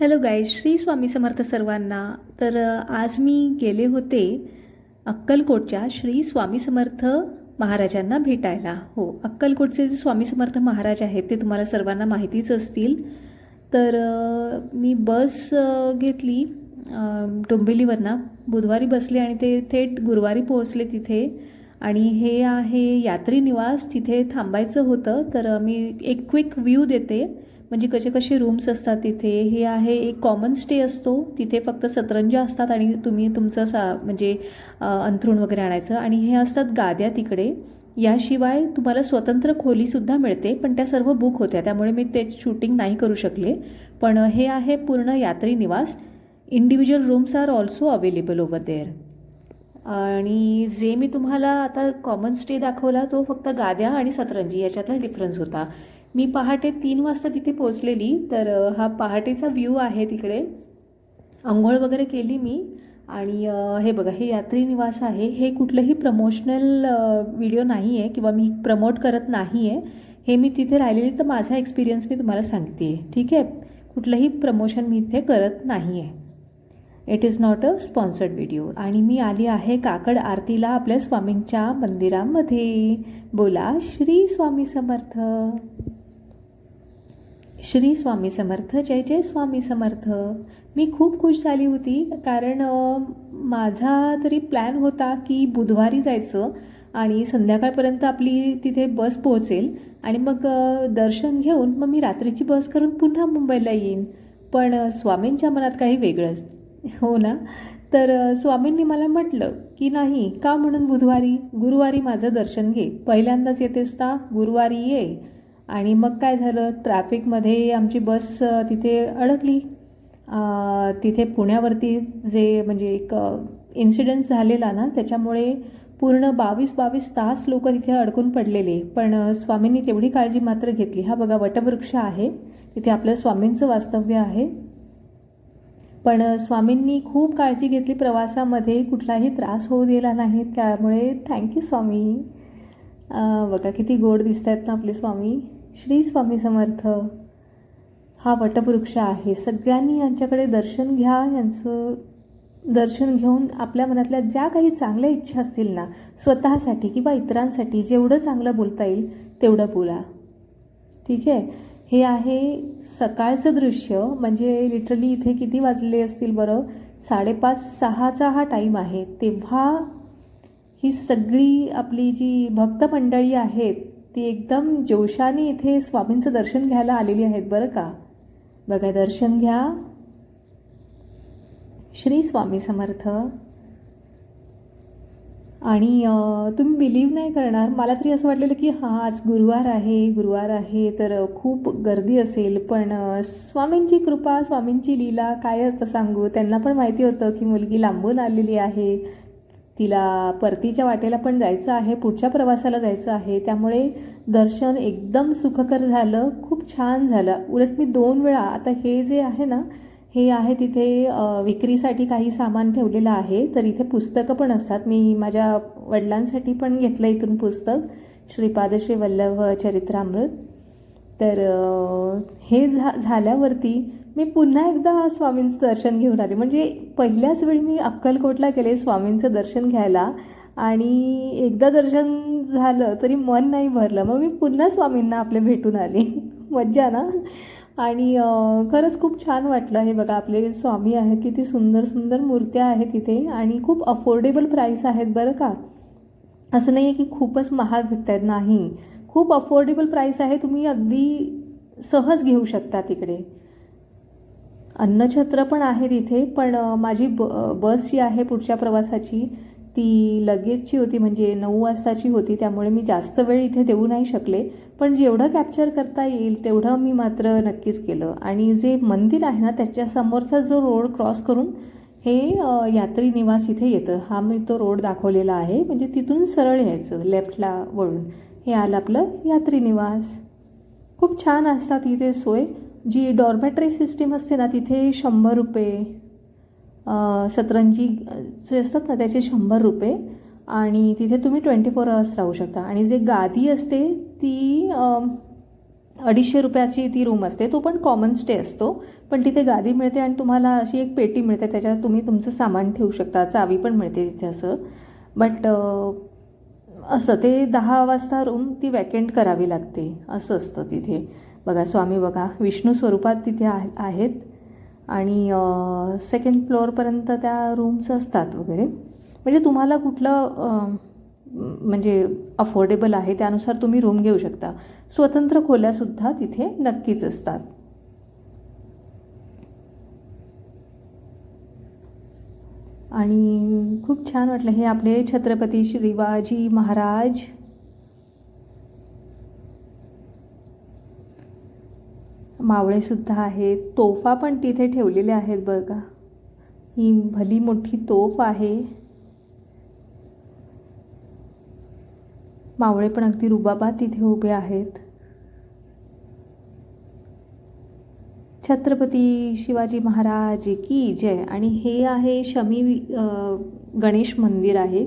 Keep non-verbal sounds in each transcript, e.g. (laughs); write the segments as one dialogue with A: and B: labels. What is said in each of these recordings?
A: Hello गाय श्री स्वामी समर्थ सर्वांना. तर आज मी गेले होते अक्कलकोटच्या श्री स्वामी समर्थ महाराजांना भेटायला. हो अक्कलकोटचे जे स्वामी समर्थ महाराज आहेत ते तुम्हाला सर्वांना माहितीच असतील. तर मी बस घेतली डोंबिवलीवरनं. बुधवारी बसले आणि ते थेट गुरुवारी पोहोचले तिथे. आणि हे आहे यात्री निवास तिथे थांबायचं होतं. तर मी एक क्विक व्ह्यू देते. म्हणजे कसे कसे रूम्स असतात तिथे? हे आहे एक कॉमन स्टे असतो. तिथे फक्त सतरंजा असतात आणि तुम्ही तुमचं सा म्हणजे अंथरूण वगैरे आणायचं. आणि हे असतात गाद्या तिकडे. याशिवाय तुम्हाला स्वतंत्र खोलीसुद्धा मिळते पण त्या सर्व बुक होत्या. त्यामुळे मी ते शूटिंग नाही करू शकले. पण हे आहे पूर्ण यात्री निवास. Individual rooms are also available over there आणि जे मी तुम्हाला आता कॉमन स्टे दाखवला तो फक्त गाद्या आणि सतरंजी याच्यातला डिफरन्स होता. मी पहाटे तीन वाजता तिथे पोचलेली तर हा पहाटेचा व्ह्यू आहे तिकडे. आंघोळ वगैरे केली मी आणि हे बघा हे यात्री निवास आहे. हे कुठलंही प्रमोशनल व्हिडिओ नाही आहे किंवा मी प्रमोट करत नाही आहे हे मी तिथे राहिलेली तर माझा एक्सपिरियन्स मी तुम्हाला सांगते आहे ठीक आहे? कुठलंही प्रमोशन मी इथे करत नाही आहे it is not a sponsored video आणि मी आली आहे काकड आरतीला आपल्या स्वामींच्या मंदिरामध्ये. बोला श्री स्वामी समर्थ. श्री स्वामी समर्थ जय जय स्वामी समर्थ. मी खूप खुश झाली होती कारण माझा तरी प्लॅन होता की बुधवारी जायचं आणि संध्याकाळपर्यंत आपली तिथे बस पोहोचेल आणि मग दर्शन घेऊन मग मी रात्रीची बस करून पुन्हा मुंबईला येईन. पण स्वामींच्या मनात काही वेगळंच. हो ना? तर स्वामींनी मला म्हटलं की नाही का म्हणून बुधवारी? गुरुवारी माझं दर्शन घे. पहिल्यांदाच येतेस ना? गुरुवारी ये. आणि मग काय झालं? ट्रॅफिकमध्ये आमची बस तिथे अडकली. तिथे पुण्यावरती जे म्हणजे एक इन्सिडेंट झालेला ना त्याच्यामुळे पूर्ण बावीस बावीस तास लोक तिथे अडकून पडलेले. पण स्वामींनी तेवढी काळजी मात्र घेतली. हा बघा वटवृक्ष आहे. तिथे आपल्या स्वामींचं वास्तव्य आहे. पण स्वामींनी खूप काळजी घेतली प्रवासामध्ये. कुठलाही त्रास होऊ दिला नाही. त्यामुळे थँक्यू स्वामी. बघा किती गोड दिसत आहेत ना आपले स्वामी. श्री स्वामी समर्थ. हा वटवृक्ष आहे. सगळ्यांनी यांच्याकडे दर्शन घ्या. यांचं दर्शन घेऊन आपल्या मनातल्या ज्या काही चांगल्या इच्छा असतील ना स्वतःसाठी किंवा इतरांसाठी जेवढं चांगलं बोलता येईल तेवढं बोला. ठीक आहे? हे आहे सकाळचं दृश्य. म्हणजे लिटरली इथे किती वाजलेले असतील बरं? साडेपाच सहाचा हा टाईम आहे. तेव्हा ही सगळी आपली जी भक्त मंडळी आहेत ती एकदम जोशाने इथे स्वामींचं दर्शन घ्यायला आलेली आहेत बरं का? बघा दर्शन घ्या. श्री स्वामी समर्थ. आणि तुम्ही बिलीव नाही करणार. मला तरी असं वाटलेलं की हां आज गुरुवार आहे गुरुवार आहे तर खूप गर्दी असेल पण स्वामींची कृपा स्वामींची लीला काय असतं सांगू? त्यांना पण माहिती होतं की मुलगी लांबून आलेली आहे. तिला परतीच्या वाटेला पण जायचं आहे पुढच्या प्रवासाला जायचं आहे. त्यामुळे दर्शन एकदम सुखकर झालं खूप छान झालं. उलट मी दोन वेळा आता हे जे आहे ना हे आहे तिथे विक्रीसाठी काही सामान ठेवलेलं आहे. तर इथे पुस्तकं पण असतात. मी माझ्या वडिलांसाठी पण घेतलं इथून पुस्तक. श्रीपाद श्री वल्लभ चरित्रामृत. तर हे झा झाल्यावरती मी पुन्हा एकदा स्वामींचं दर्शन घेऊन आले. म्हणजे पहिल्याच वेळी मी अक्कलकोटला गेले स्वामींचं दर्शन घ्यायला आणि एकदा दर्शन झालं तरी मन नाही भरलं. मग मी पुन्हा स्वामींना आपले भेटून आले. (laughs) मज्जा ना? आणि खरंच खूप छान वाटलं. हे बघा आपले स्वामी आहेत किती सुंदर सुंदर मूर्त्या आहेत तिथे आणि खूप अफोर्डेबल प्राईस आहेत बरं का? असं नाही आहे की खूपच महाग विकत आहेत नाही. खूप अफोर्डेबल प्राईस आहे. तुम्ही अगदी सहज घेऊ शकता तिकडे. अन्नछत्र पण आहे तिथे पण माझी ब बस जी आहे पुढच्या प्रवासाची ती लगेचची होती म्हणजे नऊ वाजताची होती त्यामुळे मी जास्त वेळ इथे देऊ नाही शकले. पण जेवढं कॅप्चर करता येईल तेवढं मी मात्र नक्कीच केलं. आणि जे मंदिर आहे ना त्याच्यासमोरचा जो रोड क्रॉस करून हे यात्री निवास इथे येतं. हा मी तो रोड दाखवलेला आहे. म्हणजे तिथून सरळ यायचं लेफ्टला वळून. हे आलं आपलं यात्री निवास. खूप छान असतात इथे सोय. जी डॉर्मेटरी सिस्टीम असते ना तिथे शंभर रुपये सतरंजी जे असतात ना त्याचे शंभर रुपये आणि तिथे तुम्ही ट्वेंटी फोर अवर्स राहू शकता. आणि जे गादी असते ती अडीचशे रुपयाची ती रूम असते. तो पण कॉमन स्टे असतो पण तिथे गादी मिळते आणि तुम्हाला अशी एक पेटी मिळते त्याच्यात तुम्ही तुमचं सामान ठेवू शकता चावी पण मिळते तिथे असं. बट असं ते दहा वाजता रूम ती वॅकेंट करावी लागते असं असतं तिथे. बघा स्वामी बघा विष्णू स्वरूपात तिथे आहेत. आणि सेकंड फ्लोअरपर्यंत त्या रूम्स असतात वगैरे. म्हणजे तुम्हाला कुठलं म्हणजे अफोर्डेबल आहे त्यानुसार तुम्ही रूम घेऊ शकता. स्वतंत्र खोल्यासुद्धा तिथे नक्कीच असतात. आणि खूप छान वाटलं हे आपले छत्रपती शिवाजी महाराज मावळेसुद्धा आहेत. तोफा पण तिथे ठेवलेल्या आहेत बघा. ही भली मोठी तोफ आहे. मावळे पण अगदी रुबाबा तिथे उभे आहेत. छत्रपती शिवाजी महाराज की जय. आणि हे आहे शमी गणेश मंदिर आहे.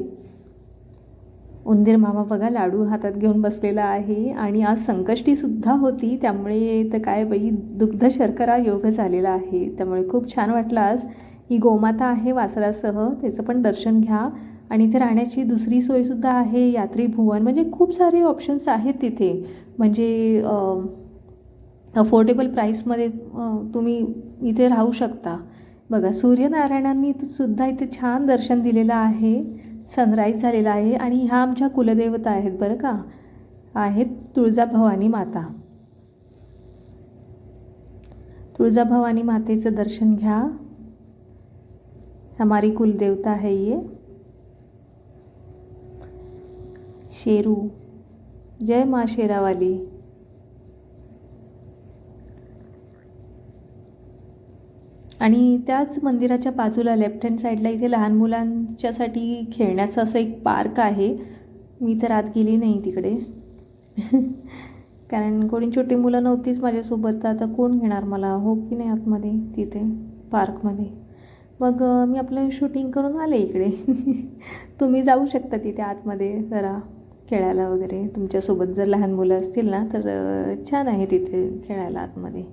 A: उंदीर मामा बघा लाडू हातात घेऊन बसलेला आहे आणि आज संकष्टीसुद्धा होती त्यामुळे तर काय बाई दुग्ध शर्करा योग झालेला आहे. त्यामुळे खूप छान वाटलं आज. ही गोमाता आहे वासरासह त्याचं पण दर्शन घ्या. आणि इथे राहण्याची दुसरी सोयसुद्धा आहे यात्री भुवन. म्हणजे खूप सारे ऑप्शन्स आहेत तिथे. म्हणजे अफोर्डेबल प्राईसमध्ये तुम्ही इथे राहू शकता. बघा सूर्यनारायणांनी सुद्धा इथे छान दर्शन दिलेलं आहे. सनराईज झालेला आहे आणि ह्या आमच्या कुलदेवता आहेत बरं का? आहेत तुळजाभवानी माता. तुळजाभवानी मातेचं दर्शन घ्या. हमारी कुलदेवता है ये. शेरू. जय माँ शेरावाली. आणि त्याच मंदिराच्या बाजूला लेफ्ट हँड साईडला इथे लहान मुलांच्यासाठी खेळण्याचं असं एक पार्क आहे. मी तर आत गेली नाही तिकडे. कारण कोणी छोटी मुलं नव्हतीच माझ्यासोबत तर आता कोण घेणार मला? हो की नाही आतमध्ये तिथे पार्कमध्ये मग मी आपलं शूटिंग करून आले इकडे. (laughs) तुम्ही जाऊ शकता तिथे आतमध्ये जरा खेळायला वगैरे. तुमच्यासोबत जर लहान मुलं असतील ना तर छान आहे तिथे खेळायला आतमध्ये.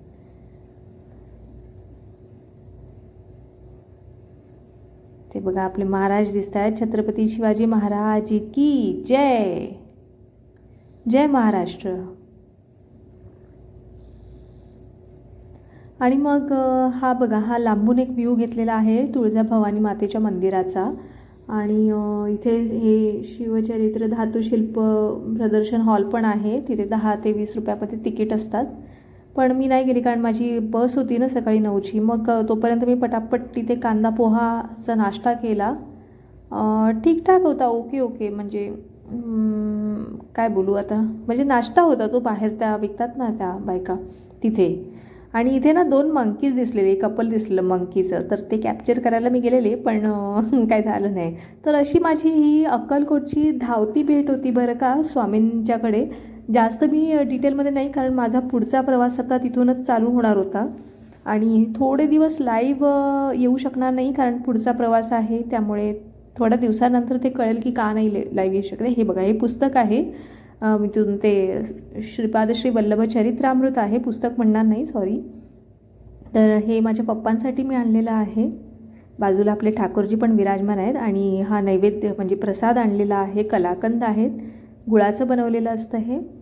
A: ते बघा आपले महाराज दिसत आहेत छत्रपती शिवाजी महाराज की जय. जय महाराष्ट्र. आणि मग हा बघा हा लांबून एक व्ह्यू घेतलेला आहे तुळजा भवानी मातेच्या मंदिराचा. आणि इथे हे शिवचरित्र धातुशिल्प प्रदर्शन हॉल पण आहे. तिथे दहा ते वीस रुपयामध्ये तिकीट असतात. पण मी नाही गेली कारण माझी बस होती ना सकाळी नऊची. मग तोपर्यंत मी पटापट तिथे कांदा पोहाचा नाश्ता केला. ठीकठाक होता ओके ओके. म्हणजे काय बोलू आता? म्हणजे नाश्ता होता तो बाहेर त्या विकतात ना त्या बायका तिथे. आणि इथे ना दोन मंकीज दिसलेले कपल दिसलेलं मंकीचं तर ते कॅप्चर करायला मी गेलेले पण (laughs) काय झालं नाही. तर अशी माझी ही अक्कलकोटची धावती भेट होती बरं का स्वामींच्याकडे. जास्त मी डिटेलमध्ये नाही कारण माझा पुढचा प्रवास आता तिथूनच चालू होणार होता. आणि थोडे दिवस लाईव्ह येऊ शकणार नाही कारण पुढचा प्रवास आहे. त्यामुळे थोड्या दिवसानंतर ते कळेल की का नाही लाईव्ह येऊ शकते हे बघा हे पुस्तक आहे. अ, मी तुम ते श्रीपाद श्री वल्लभ चरित्रामृत आहे. पुस्तक म्हणणार नाही सॉरी तर हे माझ्या पप्पांसाठी मी आणलेलं आहे. बाजूला आपले ठाकूरजी पण विराजमान आहेत आणि हा नैवेद्य म्हणजे प्रसाद आणलेला आहे. कलाकंद आहेत. गुळाचं बनवलेलं असतं हे.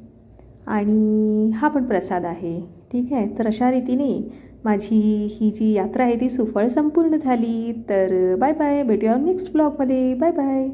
A: आणि हा पण प्रसाद आहे. ठीक आहे? तर अशा रीतीने माझी ही जी यात्रा आहे ती सुफळ संपूर्ण झाली. तर बाय बाय भेटूया नेक्स्ट ब्लॉगमध्ये बाय बाय